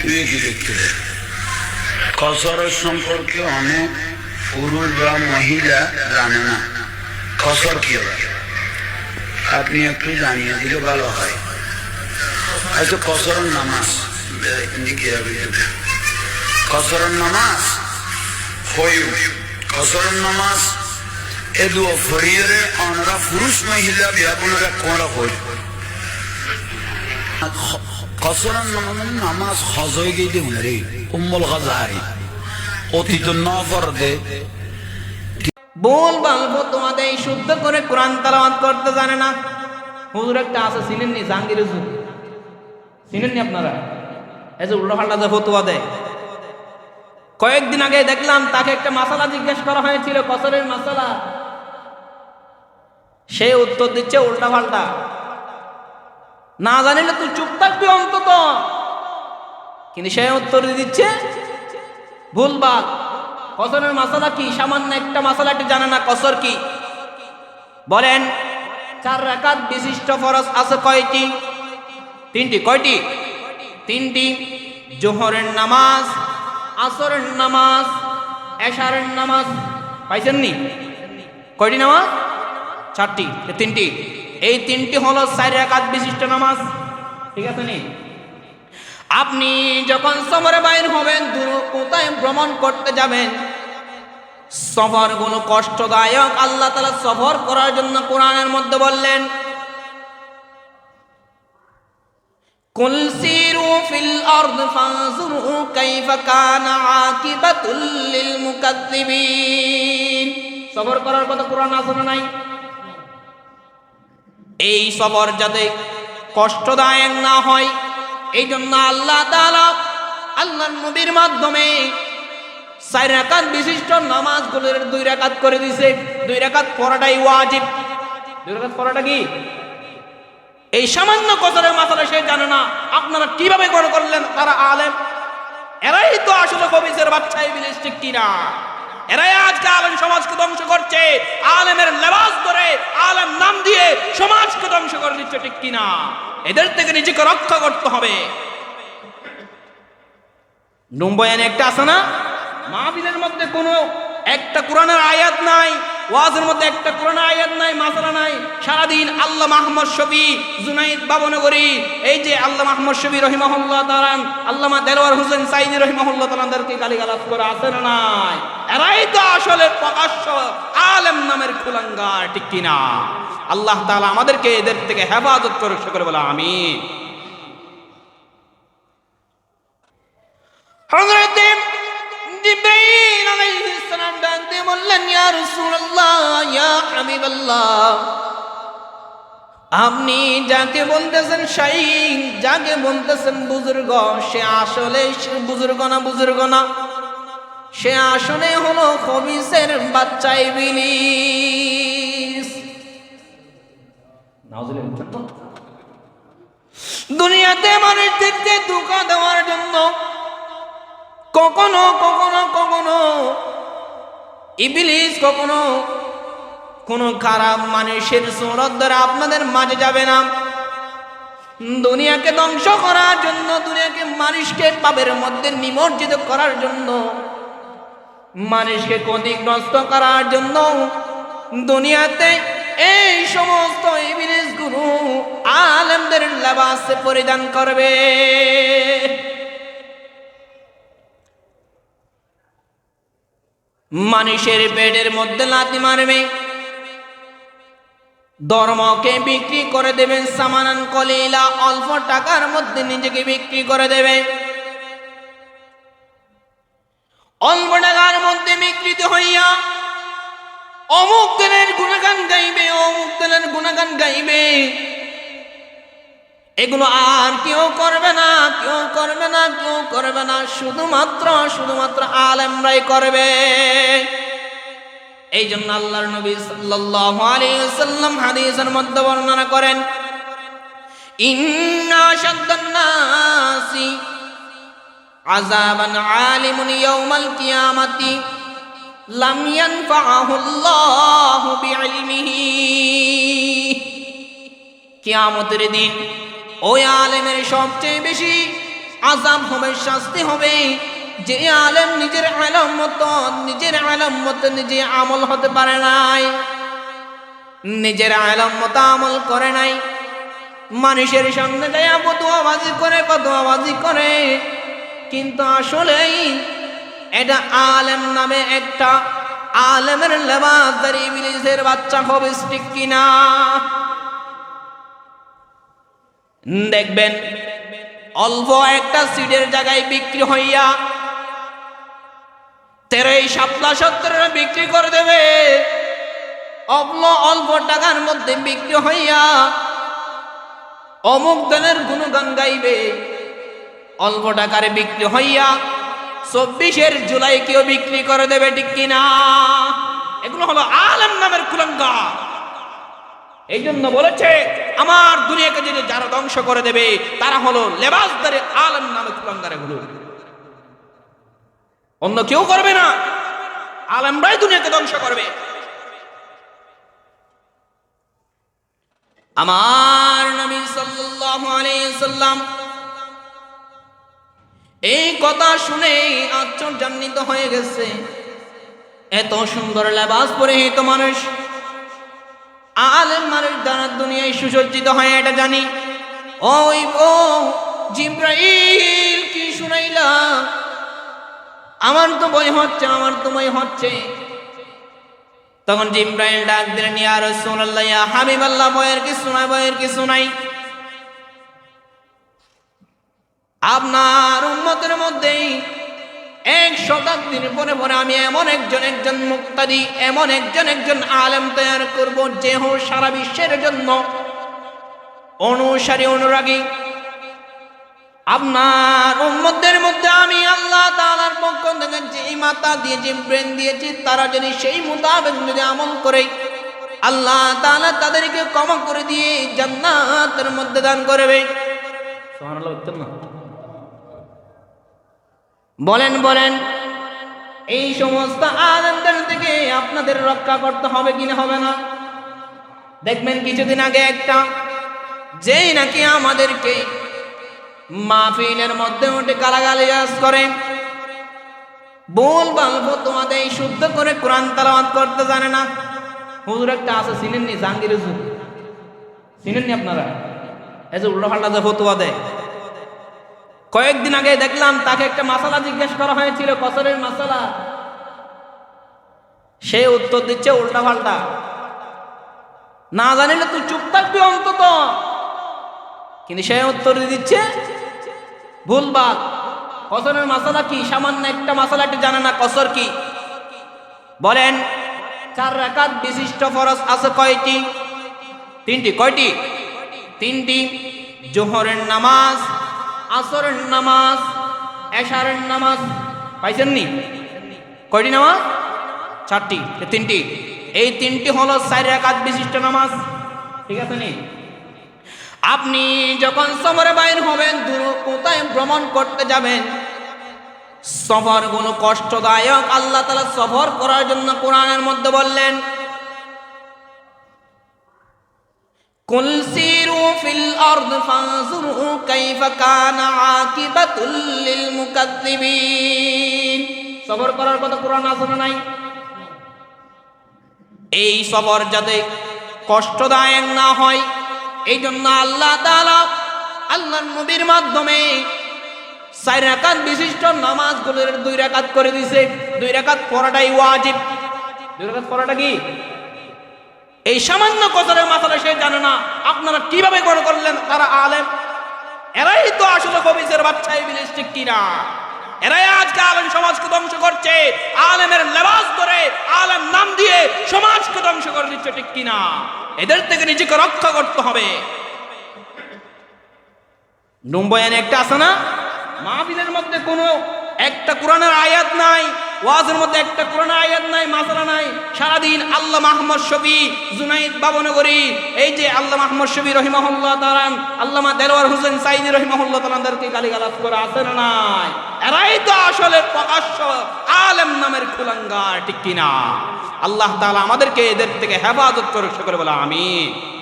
শুয়ে কি দেখতে সম্পর্কে অনেক পুরুষ বা মহিলা জানে না। কসর কি আপনি একটু জানিয়ে দিলে ভালো হয়। হয়তো কসরের নামাজ। কসরের নামাজ? হইউ কসরের নামাজ এ দু ফরিয়ে আমরা পুরুষ মহিলা বিয়া কোনরা হই। নামাজ নামাজ হজই গিয়ে অতীত নফর দে বল তোমাদের শুদ্ধ করে কোরআন তালাওয়াত করতে জানে না। হুজুর একটা আছে, চিনেননি জাহাঙ্গীর হুজুর? চিনেননি আপনারা? এই যে উল্টো পাল্টা যে ফতুয়া দেয়। কয়েকদিন আগে দেখলাম তাকে একটা মাসালা জিজ্ঞেস করা হয়েছিল কসরের মাসালা। সে উত্তর দিচ্ছে উল্টা পাল্টা। না জানিলে তুই চুপ থাকবি অন্তত। কিন্তু সে উত্তর দিচ্ছে ভুলবাল কসরের মাসালা কি? সামান্য একটা মাসালা একটু জানে না কসর কি। বলেন, চার রাকাত বিশিষ্ট ফরজ আছে কয়টি? তিনটি। কয়টি? তিনটি। জোহরের নামাজ, আসরের নামাজ, এশারের নামাজ। পাইছেন নি? কয়টি নামাজ? চারটি। তিনটি। এই তিনটি হলো চার রাকাত বিশিষ্ট নামাজ। ঠিক আছে নি? আপনি যখন সফরে বাইর হবেন দূর কোথায় ভ্রমণ করতে যাবেন। সফরগুলো কষ্টদায়ক। আল্লাহ তালা সফর করার জন্য কোরআনের মধ্যে বললেন ফানজুরু কাইফা কানা আকিবাতুল লিল মুকাদ্দিবিন। সফর করার কথা কোরআন না নাই? এই সবর যাতে কষ্টদায়ক না হয় এই জন্য আল্লাহ তাআলা আল্লাহর নবীর মাধ্যমে চার বিশিষ্ট নামাজগুলোর দুই রাকাত করে দিছে দুই রাকাত পড়াটাই ওয়াজিব। দুই রাকাত পড়াটা কি? এই সামান্য কসরের মাথাটা সে জানে না। আপনারা কীভাবে গড় করলেন? তারা আলেম। এরাই তো আসলে কবিসের বাচ্চা এই বিদেশ ঠিক কিনা? এরাই আজকে আলেম সমাজকে ধ্বংস করছে। আলেমের লেবাস ধরে আলেম নাম দিয়ে সমাজকে ধ্বংস করে দিচ্ছে, ঠিক কিনা? এদের থেকে নিজেকে রক্ষা করতে হবে। নম্বয়ানে একটা আছে না? মাহফিলের মধ্যে কোনো একটা কোরআনের আয়াত নাই, ওয়াজের মধ্যে একটা কোরআনের আয়াত নাই, মাসালা নাই। সারাদিন আল্লাহ মাহমদ শফি, জুনাইদ বাবনগরী, এই যে আল্লাহ মাহমদ শফি রহিমাহুল্লাহ তালান আল্লামা দেলোয়ার হোসেন সাইদি রহিমাহুল্লাহ তালানদেরকে গালিগালাজ করে আছে না নাই? এরাই তো আসলে প্রকাশ্য আলেম নামের কুলাঙ্গার, ঠিক কিনা? আল্লাহ তাআলা আমাদেরকে এদের থেকে হেফাজত করে করে বলে হাবিবাল্লাহ, আপনি যাকে বলতেছেন শাইখ যাকে বলতেছেন বুজুর্গ, সে আসলে বুজুর্গ না বুজুর্গ না? সে আসনে হলো খবিসের বাচ্চা ইবলিস। দুনিয়াতে মানুষদেরকে ধোকা দেওয়ার জন্য কখনো কখনো কখনো ইবলিস কখনো কোন খারাপ মানুষের সুরত দ্বারা আপনাদের মাঝে যাবে না। দুনিয়াকে ধ্বংস করার জন্য দুনিয়াকে মানুষকে পাপের মধ্যে নিমজ্জিত করার জন্য মানুষকে ক্ষতিগ্রস্ত করার জন্য দুনিয়াতে এই সমস্ত ইবিলিস গুরু আলেমদের লেবাসে পরিধান করবে। মানুষের পেটের মধ্যে লাতি মারবে। ধর্মকে বিক্রি করে দেবেন সামানান কলিলা, অল্প টাকার মধ্যে নিজেকে বিক্রি করে দেবে। অল্প মধ্যে বিকৃত হইয়া অমুক দিনের গুণগান গাইবে, অমুক দিনের গুণগান গাইবে। এগুলো আর কেউ করবে না, কেউ করবে না, কেউ করবে না, শুধুমাত্র শুধুমাত্র আলেমরাই করবে। এই জন্য আল্লাহর নবী সাল্লাল্লাহু আলাইহি ওয়াসাল্লাম হাদিসের মধ্যে বর্ণনা করেন, ইন্না নাসি আযাবান আলিমুন ইয়াউমাল কিয়ামাতি লাম ইয়ানফাহু আল্লাহু বিইলমিহি। কিয়ামতের দিন ওই আলেমের সবচেয়ে বেশি আজাব হবে, শাস্তি হবে। যে আলেম নিজের আলম মতো, নিজের আলম মতো নিজে আমল হতে পারে নাই, নিজের আলম মতো আমল করে নাই। মানুষের সামনে যায় বদুয়াবাজি করে বদুয়াবাজি করে। কিন্তু আসলেই এটা আলেম নামে একটা আলেমের লেবাসদারি ইবলিসের বাচ্চা হবে ঠিক কিনা? দেখবেন, অল্প একটা সিটের জায়গায় বিক্রি হইয়া তেরোই সাতলা সত্তরের বিক্রি করে দেবে। অল্প অল্প টাকার মধ্যে বিক্রি হইয়া অমুক দলের গুণগান গাইবে। অল্প টাকারে বিক্রি হইয়া চব্বিশের জুলাই কেউ বিক্রি করে দেবে, ঠিক কিনা? এগুলো হলো আলম নামের কুলঙ্গা এই জন্য বলেছে, আমার দুনিয়াকে যদি যারা ধ্বংস করে দেবে, তারা হলো লেবাসদারে আলম নামে কুলঙ্গারে গুলো অন্য কেউ করবে না। আলমরাই দুনিয়াকে ধ্বংস করবে। আমার নবী সাল্লাল্লাহু আলাইহি সাল্লাম এই কথা শুনে আশ্চর্যান্বিত হয়ে গেছে। এত সুন্দর লেবাস পরে তো মানুষ। আলেম মানুষ দ্বারা দুনিয়ায় সুসজ্জিত হয়, এটা জানি। ওই ও জিব্রাইল কি শুনাইলা? আমার তো বই হচ্ছে, আমার তো বই হচ্ছে। তখন জিব্রাইল ডাক দিলেন, ইয়া রাসূলুল্লাহ, ইয়া হাবিবাল্লাহ, বইয়ের কি শোনাই বইয়ের কি শোনাই আপনার উম্মতের মধ্যেই এক শতাব্দীর পরে পরে আমি এমন একজন একজন মুক্তাদি, এমন একজন একজন আলেম তৈরি করব যে হো সারা বিশ্বের জন্য অনুসারী, অনুরাগী। আপনার উম্মতের মধ্যে আমি আল্লাহ তালার পক্ষ থেকে যে মাতা দিয়ে, যে ব্রেন দিয়েছি, তারা যদি সেই মোতাবেক যদি আমল করে, আল্লাহ তাআলা তাদেরকে ক্ষমা করে দিয়ে জান্নাতের মধ্যে দান করবে। বলেন বলেন। এই সমস্ত আনন্দের থেকে আপনাদের রক্ষা করতে হবে কিনা হবে না? দেখবেন কিছুদিন আগে একটা, যেই নাকি আমাদেরকে মাহফিলের মধ্যে উঠে গালাগালি করে। বল বালবো তোমাদের শুদ্ধ করে কোরআন তালাওয়াত করতে জানে না। হুজুর একটা আছে, চিনেননি জাহাঙ্গীর চিনেননি আপনারা? এই যে উল্টো ফাল্টা যে ফতুয়া দেয়। কয়েকদিন আগে দেখলাম তাকে একটা মাসালা জিজ্ঞেস করা হয়েছিল, কসরের মাসালা সে উত্তর দিচ্ছে উল্টা পাল্টা না জানিলে তুই চুপ থাকবি অন্তত। কিন্তু সে উত্তর দিচ্ছে ভুলবাল কসরের মাসালা কি? সামান্য একটা মাসালা একটু জানে না, কসর কি? বলেন, চার রাকাত বিশিষ্ট ফরজ আছে কয়টি? তিনটি। কয়টি? তিনটি। জোহরের নামাজ আসরের নামাজ, এশারের নামাজ পাইছেন নি কয়টি নামাজ? চারটি তিনটি। এই তিনটি হলো চার রাকাত বিশিষ্ট নামাজ। ঠিক আছে নি? আপনি যখন সফরে বাইর হবেন দূর কোথায় ভ্রমণ করতে যাবেন? সফর কোনো কষ্টদায়ক। আল্লাহ তালা সফর করার জন্য কোরআনের মধ্যে বললেন সিরু ফিল আরদ ফানজুরু কাইফা কানা আকিবাতুল লিল মুকাদ্দিবিন সফর করার কথা কোরআন না নাই? এই সফর যাতে কষ্টদায়ক না হয় এই জন্য আল্লাহ তাআলা আল্লাহর নবীর মাধ্যমে চার রাকাত বিশিষ্ট নামাজগুলোর দুই রাকাত করে দিছে দুই রাকাত পড়াটাই ওয়াজিব। দুই রাকাত পড়াটা কি? এই সামান্য কথার মাথাটা সে জানে না। আপনারা কীভাবে গড় করলেন? তারা আলেম। এরাই তো আসলে কবিজের বাচ্চা ইবলিস, ঠিক কিনা? এরাই আজকে আলেম সমাজকে ধ্বংস করছে। আলেমের লেবাস ধরে আলেম নাম দিয়ে সমাজকে ধ্বংস করে দিচ্ছে, ঠিক কিনা? এদের থেকে নিজেকে রক্ষা করতে হবে। নুম্বয়ানে একটা আছে না? মাহফিলের মধ্যে কোনো একটা কোরআনের আয়াত নাই। ওয়াজের মধ্যে একটা কোরআন আয়াত নাই মাসালা নাই। সারাদিন আল্লাহ মাহমদ শফি, জুনাইদ বাবনগরী, এই যে আল্লাহ মাহমদ শফি রহিমাহুল্লাহ তালান আল্লামা দেলোয়ার হোসেন সাইদি রহিমাহুল্লাহ তালানদেরকে গালি গালাজ করে আছে না নাই? এরাই তো আসলে প্রকাশ্য আলেম নামের খুলাঙ্গার ঠিক কিনা? আল্লাহ তালা আমাদেরকে এদের থেকে হেফাজত করে সকলে বলে আমিন।